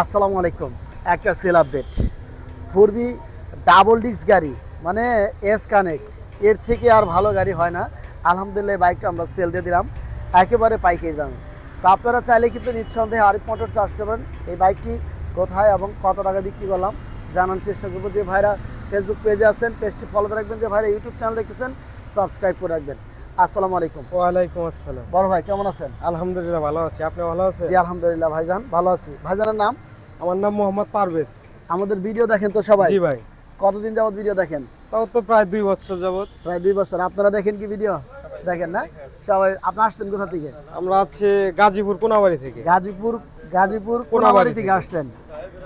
আসসালামু আলাইকুম। একটা সেল আপডেট পূর্বী ডাবল ডিস্ক গাড়ি মানে এস কানেক্ট এর থেকে আর ভালো গাড়ি হয় না। আলহামদুলিল্লাহ বাইকটা আমরা সেল দিয়ে দিলাম। একেবারে পাইকারি দামে। তো আপনারা চাইলে কিন্তু নিঃসন্দেহে আরিফ মোটরস আসতে পারেন। এই বাইকটি কোথায় এবং কত টাকা বিক্রি করলাম জানার চেষ্টা করব। যে ভাইরা ফেসবুক পেজে আছেন পেজটি ফলো রাখবেন। যে ভাইরা ইউটিউব চ্যানেল দেখতেছেন সাবস্ক্রাইব করে রাখবেন। আসসালামু আলাইকুম। ওয়ালাইকুম আসসালাম। বড় ভাই কেমন আছেন? আলহামদুলিল্লাহ ভালো আছি। আপনি ভালো আছেন? জি আলহামদুলিল্লাহ ভাইজান ভালো আছি। ভাইজানের নাম? আমার নাম মোহাম্মদ পারভেজ। আমাদের ভিডিও দেখেন তো সবাই? জি ভাই। কতদিন যাবত ভিডিও দেখেন? তাও তো প্রায় দুই বছর যাবত প্রায় দুই বছর। আপনারা দেখেন কি ভিডিও? দেখেন না? সবাই আপনি আসছেন কোথা থেকে? আমরা আছি গাজীপুর কোনাবাড়ি থেকে। গাজীপুর গাজীপুর কোনাবাড়ি থেকে। আসছেন।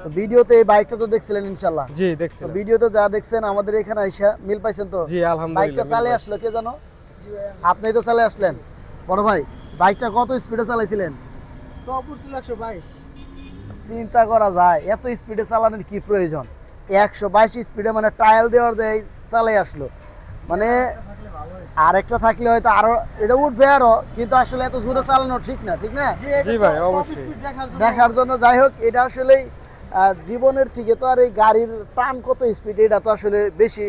তো ভিডিওতে এই বাইকটা তো দেখছিলেন ইনশাল্লাহ জি দেখছি ভিডিওতে যা দেখছেন আমাদের এখানে আইসা মিল পাইছেন তো? জি বাইকটা আলহামদুলিল্লাহ চালে আসলো কে জানো আপনি তো চালে আসলেন। বড় ভাই বাইকটা কত স্পিডে চালাইছিলেন? চিন্তা করা যায় এত স্পিডে চালানোর কি প্রয়োজন? একশো বাইশ স্পিডে মানে ট্রায়াল দেওয়ার দেয় চালাই আসলো। মানে আরেকটা থাকলে হয়তো আরও এটা উঠবে আরও কিন্তু আসলে এত জোরে চালানো ঠিক না ঠিক না? জি ভাই অবশ্যই। দেখার জন্য। যাই হোক এটা আসলেই আহ, জীবনের থেকে তো আর এই গাড়ির টান কত স্পিড এটা তো আসলে বেশি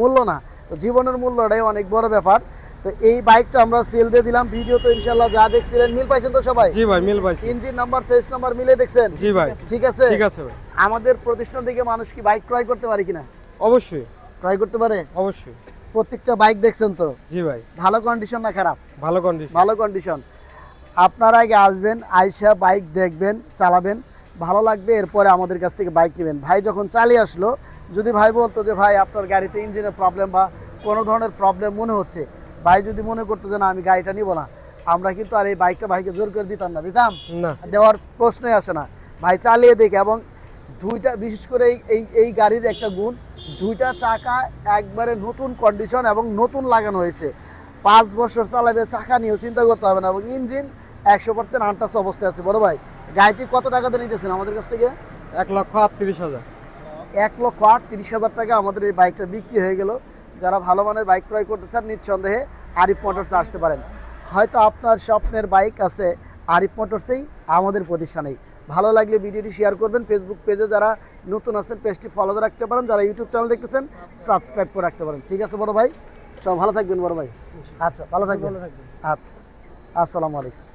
মূল্য না। তো জীবনের মূল্যটাই অনেক বড় ব্যাপার। তো এই বাইকটা আমরা সেল দিয়ে দিলাম। ভিডিও তো ইনশাল্লাহ যা দেখছিলেন মিল পাইছেন তো সবাই? জি ভাই মিল পাইছি। ইঞ্জিন নাম্বার নাম্বার মিলে দেখছেন? জি ভাই ঠিক আছে? ঠিক আছে ভাই। আমাদের প্রতিষ্ঠান থেকে মানুষ কি বাইক ক্রয় করতে পারে কিনা? অবশ্যই। ক্রয় করতে পারে? অবশ্যই। প্রত্যেকটা বাইক দেখছেন তো? জি ভাই। ভালো কন্ডিশন না খারাপ? ভালো কন্ডিশন ভালো কন্ডিশন আপনারা আগে আসবেন আইসা বাইক দেখবেন চালাবেন। ভালো লাগবে এরপরে আমাদের কাছ থেকে বাইক নেবেন। ভাই যখন চালিয়ে আসলো যদি ভাই বলতো যে ভাই আপনার গাড়িতে ইঞ্জিনের প্রবলেম বা কোনো ধরনের প্রবলেম মনে হচ্ছে ভাই যদি মনে করতো যে না আমি গাড়িটা নিব না আমরা কিন্তু আর এই বাইকটা ভাইকে জোর করে দিতাম না দিতাম? না। দেওয়ার প্রশ্নই আসে না। ভাই চালিয়ে দেখে এবং দুইটা বিশেষ করে এই এই গাড়ির একটা গুণ দুইটা চাকা একবারে নতুন কন্ডিশন এবং নতুন লাগানো হয়েছে। পাঁচ বছর চালাবে চাকা নিয়েও চিন্তা করতে হবে না এবং ইঞ্জিন একশো পার্সেন্ট আনটাস অবস্থায় আছে। বড় ভাই গাড়িটি কত টাকাতে নিতেছেন আমাদের কাছ থেকে? এক লক্ষ আটত্রিশ হাজার। এক লক্ষ আট তিরিশ হাজার টাকা আমাদের এই বাইকটা বিক্রি হয়ে গেল। যারা ভালো মানের বাইক ক্রয় করতে চান নিঃসন্দেহে আরিফ মোটরসে আসতে পারেন। হয়তো আপনার স্বপ্নের বাইক আছে আরিফ মোটরসেই আমাদের প্রতিষ্ঠানেই। ভালো লাগলে ভিডিওটি শেয়ার করবেন। ফেসবুক পেজে যারা নতুন আছেন পেজটি ফলো রাখতে পারেন। যারা ইউটিউব চ্যানেল দেখতেছেন সাবস্ক্রাইব করে রাখতে পারেন। ঠিক আছে বড় ভাই? সব ভালো থাকবেন বড় ভাই? আচ্ছা ভালো থাকবেন। আচ্ছা। আসসালামু আলাইকুম।